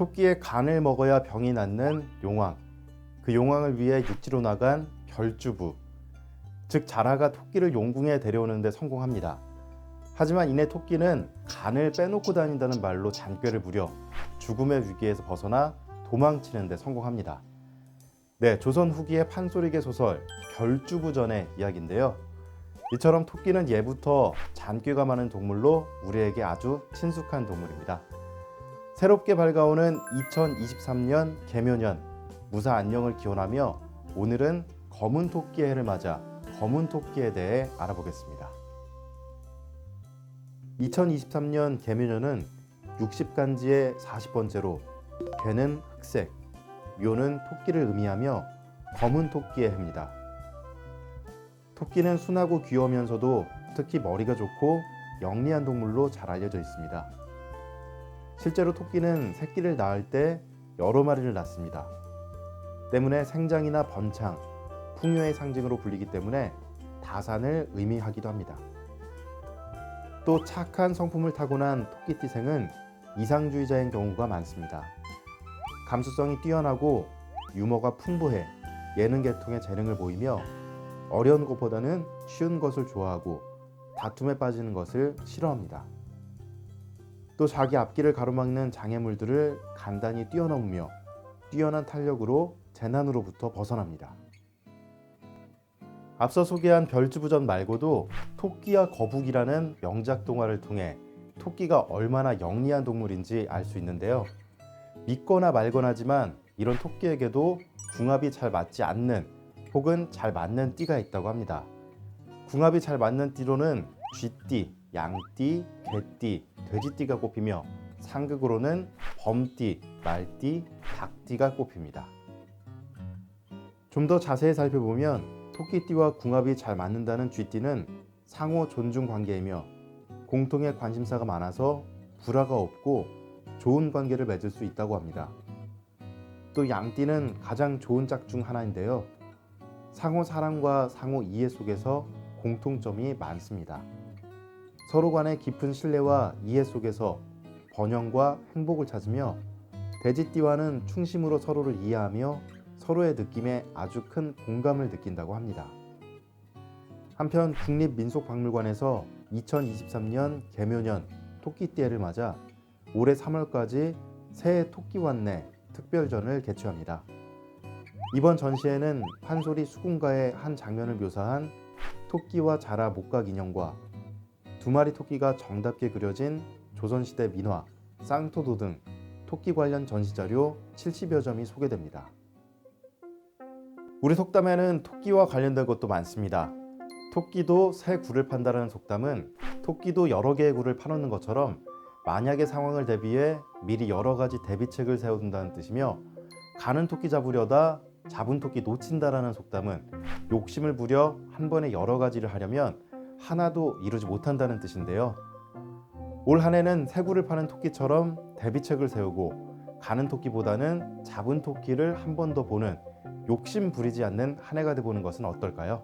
토끼의 간을 먹어야 병이 낫는 용왕. 그 용왕을 위해 육지로 나간 별주부. 즉 자라가 토끼를 용궁에 데려오는데 성공합니다. 하지만 이내 토끼는 간을 빼놓고 다닌다는 말로 잔꾀를 부려 죽음의 위기에서 벗어나 도망치는데 성공합니다. 네, 조선 후기의 판소리계 소설 별주부전의 이야기인데요. 이처럼 토끼는 예부터 잔꾀가 많은 동물로 우리에게 아주 친숙한 동물입니다. 새롭게 밝아오는 2023년 개묘년 무사 안녕을 기원하며 오늘은 검은 토끼의 해를 맞아 검은 토끼에 대해 알아보겠습니다. 2023년 개묘년은 60간지의 40번째로 개는 흑색, 묘는 토끼를 의미하며 검은 토끼의 해입니다. 토끼는 순하고 귀여우면서도 특히 머리가 좋고 영리한 동물로 잘 알려져 있습니다. 실제로 토끼는 새끼를 낳을 때 여러 마리를 낳습니다. 때문에 생장이나 번창, 풍요의 상징으로 불리기 때문에 다산을 의미하기도 합니다. 또 착한 성품을 타고난 토끼띠생은 이상주의자인 경우가 많습니다. 감수성이 뛰어나고 유머가 풍부해 예능 계통의 재능을 보이며 어려운 것보다는 쉬운 것을 좋아하고 다툼에 빠지는 것을 싫어합니다. 또 자기 앞길을 가로막는 장애물들을 간단히 뛰어넘으며 뛰어난 탄력으로 재난으로부터 벗어납니다. 앞서 소개한 별주부전 말고도 토끼와 거북이라는 명작 동화를 통해 토끼가 얼마나 영리한 동물인지 알 수 있는데요. 믿거나 말거나지만 이런 토끼에게도 궁합이 잘 맞지 않는 혹은 잘 맞는 띠가 있다고 합니다. 궁합이 잘 맞는 띠로는 쥐띠, 양띠, 개띠, 돼지띠가 꼽히며 상극으로는 범띠, 말띠, 닭띠가 꼽힙니다. 좀 더 자세히 살펴보면 토끼띠와 궁합이 잘 맞는다는 쥐띠는 상호 존중 관계이며 공통의 관심사가 많아서 불화가 없고 좋은 관계를 맺을 수 있다고 합니다. 또 양띠는 가장 좋은 짝 중 하나인데요. 상호 사랑과 상호 이해 속에서 공통점이 많습니다. 서로 간의 깊은 신뢰와 이해 속에서 번영과 행복을 찾으며 돼지띠와는 충심으로 서로를 이해하며 서로의 느낌에 아주 큰 공감을 느낀다고 합니다. 한편 국립민속박물관에서 2023년 개묘년 토끼띠해를 맞아 올해 3월까지 새해 토끼완내 특별전을 개최합니다. 이번 전시회는 판소리 수군가의 한 장면을 묘사한 토끼와 자라 목각 인형과 두 마리 토끼가 정답게 그려진 조선시대 민화, 쌍토도 등 토끼 관련 전시 자료 70여 점이 소개됩니다. 우리 속담에는 토끼와 관련된 것도 많습니다. 토끼도 새 굴을 판다는 속담은 토끼도 여러 개의 굴을 파놓는 것처럼 만약의 상황을 대비해 미리 여러 가지 대비책을 세워둔다는 뜻이며 가는 토끼 잡으려다 잡은 토끼 놓친다라는 속담은 욕심을 부려 한 번에 여러 가지를 하려면 하나도 이루지 못한다는 뜻인데요. 올 한 해는 새 굴을 파는 토끼처럼 대비책을 세우고 가는 토끼보다는 잡은 토끼를 한 번 더 보는 욕심 부리지 않는 한 해가 되보는 것은 어떨까요?